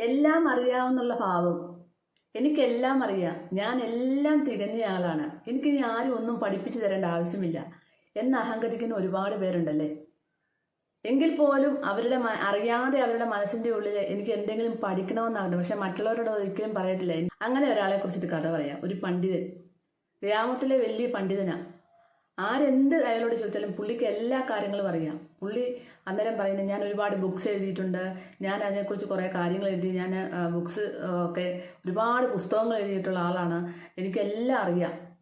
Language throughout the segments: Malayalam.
എല്ലാം അറിയാവുന്നുള്ള ഭാവം. എനിക്കെല്ലാം അറിയാം. ഞാൻ എല്ലാം തികഞ്ഞയാളാണ് എനിക്ക് ഇനി ആരും ഒന്നും പഠിപ്പിച്ചു തരേണ്ട ആവശ്യമില്ല. എന്ന് അഹങ്കരിക്കുന്ന ഒരുപാട് പേരുണ്ടല്ലേ? എങ്കിൽ പോലും അവരുടെ അറിയാതെ അവരുടെ മനസ്സിന്റെ ഉള്ളിൽ എനിക്ക് എന്തെങ്കിലും പഠിക്കണമെന്നാണ്. പക്ഷെ മറ്റുള്ളവരോട് ഒരിക്കലും പറയത്തില്ല. അങ്ങനെ ഒരാളെ കുറിച്ചിട്ട് കഥ പറയാം. ഒരു പണ്ഡിതൻ. ഗ്രാമത്തിലെ വലിയ പണ്ഡിതനാ. ആരെന്ത് അയാളോട് ചോദിച്ചാലും പുള്ളിക്ക് എല്ലാ കാര്യങ്ങളും അറിയാം. പുള്ളി അന്നേരം പറയുന്നത് ഞാൻ ഒരുപാട് ബുക്സ് എഴുതിയിട്ടുണ്ട്. ഞാൻ അതിനെക്കുറിച്ച് കുറേ കാര്യങ്ങൾ എഴുതി. ഞാൻ ബുക്സ് ഒക്കെ ഒരുപാട് പുസ്തകങ്ങൾ എഴുതിയിട്ടുള്ള ആളാണ്. എനിക്ക് എല്ലാം അറിയാം.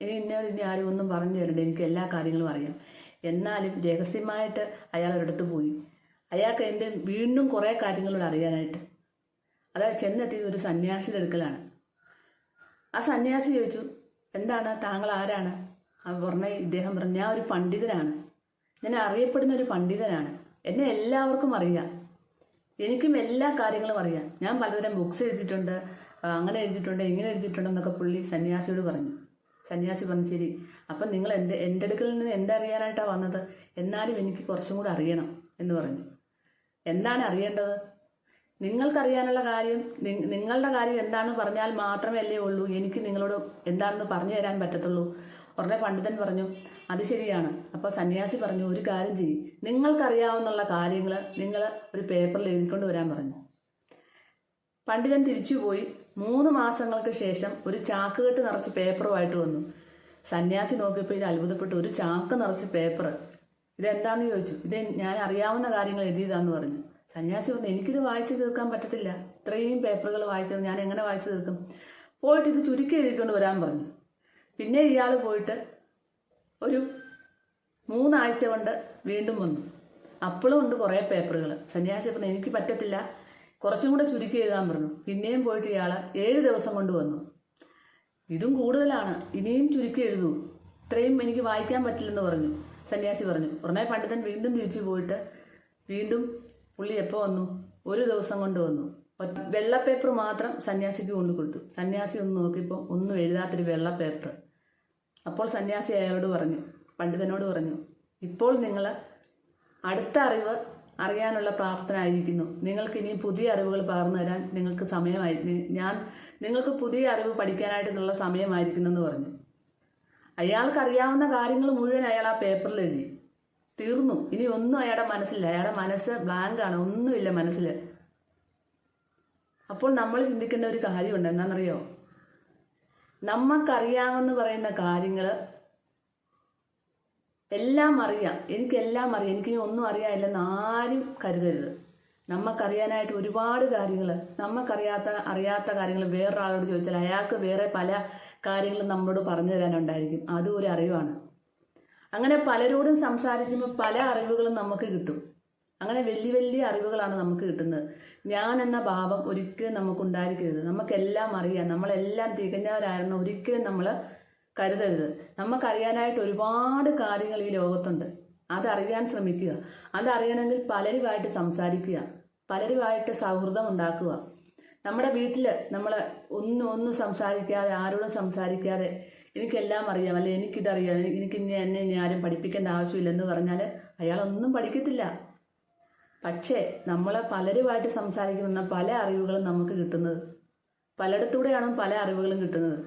ഇനി ഇന്നോട് ഇനി ആരും ഒന്നും പറഞ്ഞു തരണ്ട. എനിക്ക് എല്ലാ കാര്യങ്ങളും അറിയാം. എന്നാലും രഹസ്യമായിട്ട് അയാൾ ഒരിടത്ത് പോയി. അയാൾക്ക് എന്റെ വീണ്ടും കുറേ കാര്യങ്ങളോട് അറിയാനായിട്ട്. അതായത് ചെന്നെത്തിയത് ഒരു സന്യാസിയുടെ അടുക്കലാണ്. ആ സന്യാസി ചോദിച്ചു എന്താണ്? താങ്കൾ ആരാണ്? അവൻ പറഞ്ഞ ഇദ്ദേഹം പറഞ്ഞ ഞാൻ ഒരു പണ്ഡിതനാണ്. ഞാൻ അറിയപ്പെടുന്ന ഒരു പണ്ഡിതനാണ്. എന്നെ എല്ലാവർക്കും അറിയാം. എനിക്കും എല്ലാ കാര്യങ്ങളും അറിയാം. ഞാൻ പലതരം ബുക്സ് എഴുതിയിട്ടുണ്ട് അങ്ങനെ എഴുതിയിട്ടുണ്ട് ഇങ്ങനെ എഴുതിയിട്ടുണ്ട് എന്നൊക്കെ പുള്ളി സന്യാസിയോട് പറഞ്ഞു. സന്യാസി പറഞ്ഞു ശരി അപ്പം നിങ്ങൾ എന്റെ എന്റെ അടുക്കൽ നിന്ന് എന്തറിയാനായിട്ടാണ് വന്നത്? എന്നാലും എനിക്ക് കുറച്ചും കൂടെ അറിയണം എന്ന് പറഞ്ഞു. എന്താണ് അറിയേണ്ടത്? നിങ്ങൾക്കറിയാനുള്ള കാര്യം നിങ്ങളുടെ കാര്യം എന്താണെന്ന് പറഞ്ഞാൽ മാത്രമേ അല്ലേ ഉള്ളൂ. എനിക്ക് നിങ്ങളോട് എന്താണെന്ന് പറഞ്ഞു തരാൻ പറ്റത്തുള്ളൂ. ഉടനെ പണ്ഡിതൻ പറഞ്ഞു അത് ശരിയാണ്. അപ്പോൾ സന്യാസി പറഞ്ഞു ഒരു കാര്യം ചെയ്യും. നിങ്ങൾക്കറിയാവുന്നുള്ള കാര്യങ്ങൾ നിങ്ങൾ ഒരു പേപ്പറിൽ എഴുതിക്കൊണ്ട് വരാൻ പറഞ്ഞു. പണ്ഡിതൻ തിരിച്ചുപോയി മൂന്ന് മാസങ്ങൾക്ക് ശേഷം ഒരു ചാക്കുകെട്ട് നിറച്ച് പേപ്പറുമായിട്ട് വന്നു. സന്യാസി നോക്കിയപ്പോൾ ഇത് അത്ഭുതപ്പെട്ടു. ഒരു ചാക്ക് നിറച്ച് പേപ്പർ ഇതെന്താണെന്ന് ചോദിച്ചു? ഇത് ഞാൻ അറിയാവുന്ന കാര്യങ്ങൾ എഴുതിയതാന്ന് പറഞ്ഞു. സന്യാസി പറഞ്ഞു എനിക്കിത് വായിച്ചു തീർക്കാൻ പറ്റത്തില്ല. ഇത്രയും പേപ്പറുകൾ വായിച്ചത് ഞാൻ എങ്ങനെ വായിച്ചു തീർക്കും? പോയിട്ട് ഇത് ചുരുക്കി എഴുതിക്കൊണ്ട് വരാൻ പറഞ്ഞു. പിന്നെ ഇയാൾ പോയിട്ട് ഒരു മൂന്നാഴ്ച കൊണ്ട് വീണ്ടും വന്നു. അപ്പോഴും ഉണ്ട് കുറേ പേപ്പറുകൾ സന്യാസി പറഞ്ഞു എനിക്ക് പറ്റത്തില്ല. കുറച്ചും കൂടെ ചുരുക്കി എഴുതാൻ പറഞ്ഞു. പിന്നെയും പോയിട്ട് ഇയാൾ ഏഴ് ദിവസം കൊണ്ട് വന്നു. ഇതും കൂടുതലാണ്. ഇനിയും ചുരുക്കി എഴുതു. ഇത്രയും എനിക്ക് വായിക്കാൻ പറ്റില്ലെന്ന് പറഞ്ഞു. സന്യാസി പറഞ്ഞു ഉടനെ പണ്ഡിതൻ വീണ്ടും തിരിച്ചു പോയിട്ട് വീണ്ടും പുള്ളി എപ്പോൾ വന്നു? ഒരു ദിവസം കൊണ്ട് വന്നു. വെള്ള പേപ്പർ മാത്രം സന്യാസിക്ക് കൊണ്ടു കൊടുത്തു. സന്യാസി ഒന്ന് നോക്കിയപ്പോൾ ഒന്നും എഴുതാത്തൊരു വെള്ള പേപ്പർ. അപ്പോൾ സന്യാസി അയാളോട് പറഞ്ഞു പണ്ഡിതനോട് പറഞ്ഞു ഇപ്പോൾ നിങ്ങൾ അടുത്ത അറിവ് അറിയാനുള്ള പ്രാപ്തനായിരിക്കുന്നു. നിങ്ങൾക്ക് ഇനിയും പുതിയ അറിവുകൾ പകർന്നു തരാൻ നിങ്ങൾക്ക് സമയമായി ഞാൻ നിങ്ങൾക്ക് പുതിയ അറിവ് പഠിക്കാനായിട്ടുള്ള സമയമായിരിക്കുന്നു എന്ന് പറഞ്ഞു. അയാൾക്ക് അറിയാവുന്ന കാര്യങ്ങൾ മുഴുവൻ അയാൾ ആ പേപ്പറിൽ എഴുതി. തീർന്നു. ഇനി ഒന്നും അയാളുടെ മനസ്സില്ല അയാളുടെ മനസ്സ് ബ്ലാങ്കാണ് ഒന്നുമില്ല മനസ്സിൽ. അപ്പോൾ നമ്മൾ ചിന്തിക്കേണ്ട ഒരു കാര്യമുണ്ട്. എന്താണെന്നറിയോ? നമുക്കറിയാമെന്ന് പറയുന്ന കാര്യങ്ങൾ എല്ലാം അറിയാം. എനിക്കെല്ലാം അറിയാം. എനിക്ക് ഒന്നും അറിയാനില്ലെന്ന് ആരും കരുതരുത്. നമുക്കറിയാനായിട്ട് ഒരുപാട് കാര്യങ്ങൾ നമുക്കറിയാത്ത അറിയാത്ത കാര്യങ്ങൾ വേറൊരാളോട് ചോദിച്ചാൽ അയാൾക്ക് വേറെ പല കാര്യങ്ങളും നമ്മളോട് പറഞ്ഞു തരാനുണ്ടായിരിക്കും. അതും ഒരു അറിവാണ്. അങ്ങനെ പലരോടും സംസാരിക്കുമ്പോൾ പല അറിവുകളും നമുക്ക് കിട്ടും. അങ്ങനെ വലിയ വലിയ അറിവുകളാണ് നമുക്ക് കിട്ടുന്നത്. ഞാൻ എന്ന ഭാവം ഒരിക്കലും നമുക്ക് ഉണ്ടായിരിക്കരുത് നമുക്കെല്ലാം അറിയാം. നമ്മളെല്ലാം തികഞ്ഞവരായിരുന്നു ഒരിക്കലും നമ്മൾ കരുതരുത്. നമുക്കറിയാനായിട്ട് ഒരുപാട് കാര്യങ്ങൾ ഈ ലോകത്തുണ്ട്. അതറിയാൻ ശ്രമിക്കുക. അതറിയണമെങ്കിൽ പലരുമായിട്ട് സംസാരിക്കുക. പലരുമായിട്ട് സൗഹൃദം ഉണ്ടാക്കുക നമ്മുടെ വീട്ടിൽ നമ്മൾ ഒന്നും ഒന്നും സംസാരിക്കാതെ ആരോടും സംസാരിക്കാതെ എനിക്കെല്ലാം അറിയാം. അല്ലെ എനിക്കിതറിയാം. എനിക്ക് എനിക്ക് ഇനി എന്നെ ഇനി ആരും പഠിപ്പിക്കേണ്ട ആവശ്യമില്ലെന്ന് പറഞ്ഞാൽ അയാളൊന്നും പഠിക്കത്തില്ല. പക്ഷേ നമ്മളെ പലരുമായിട്ട് സംസാരിക്കുന്ന പല അറിവുകളും നമുക്ക് കിട്ടുന്നത്. പലയിടത്തൂടെയാണ് പല അറിവുകളും കിട്ടുന്നത്?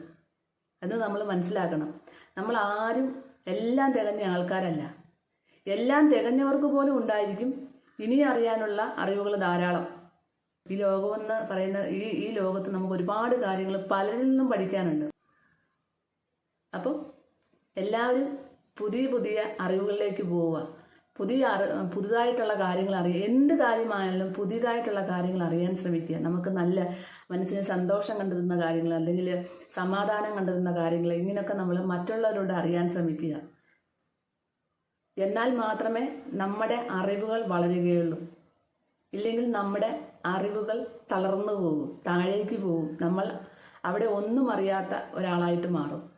അത് നമ്മൾ മനസ്സിലാക്കണം. നമ്മൾ ആരും എല്ലാം തികഞ്ഞ ആൾക്കാരല്ല. എല്ലാം തികഞ്ഞവർക്ക് പോലും ഉണ്ടായിരിക്കും ഇനി അറിയാനുള്ള അറിവുകൾ ധാരാളം. ഈ ലോകമെന്ന് പറയുന്ന ഈ ഈ ലോകത്ത് നമുക്ക് ഒരുപാട് കാര്യങ്ങൾ പലരിൽ നിന്നും പഠിക്കാനുണ്ട്. അപ്പം എല്ലാവരും പുതിയ പുതിയ അറിവുകളിലേക്ക് പോവുക. പുതിയ അറി പുതുതായിട്ടുള്ള കാര്യങ്ങൾ അറിയുക എന്ത് കാര്യമായാലും പുതിയതായിട്ടുള്ള കാര്യങ്ങൾ അറിയാൻ ശ്രമിക്കുക. നമുക്ക് നല്ല മനസ്സിന് സന്തോഷം കണ്ടെത്തുന്ന കാര്യങ്ങൾ അല്ലെങ്കിൽ സമാധാനം കണ്ടെത്തുന്ന കാര്യങ്ങൾ ഇങ്ങനെയൊക്കെ നമ്മൾ മറ്റുള്ളവരോട് അറിയാൻ ശ്രമിക്കുക. എന്നാൽ മാത്രമേ നമ്മുടെ അറിവുകൾ വളരുകയുള്ളൂ. ഇല്ലെങ്കിൽ നമ്മുടെ അറിവുകൾ തളർന്നു പോകും താഴേക്ക് പോകും. നമ്മൾ അവിടെ ഒന്നും അറിയാത്ത ഒരാളായിട്ട് മാറും.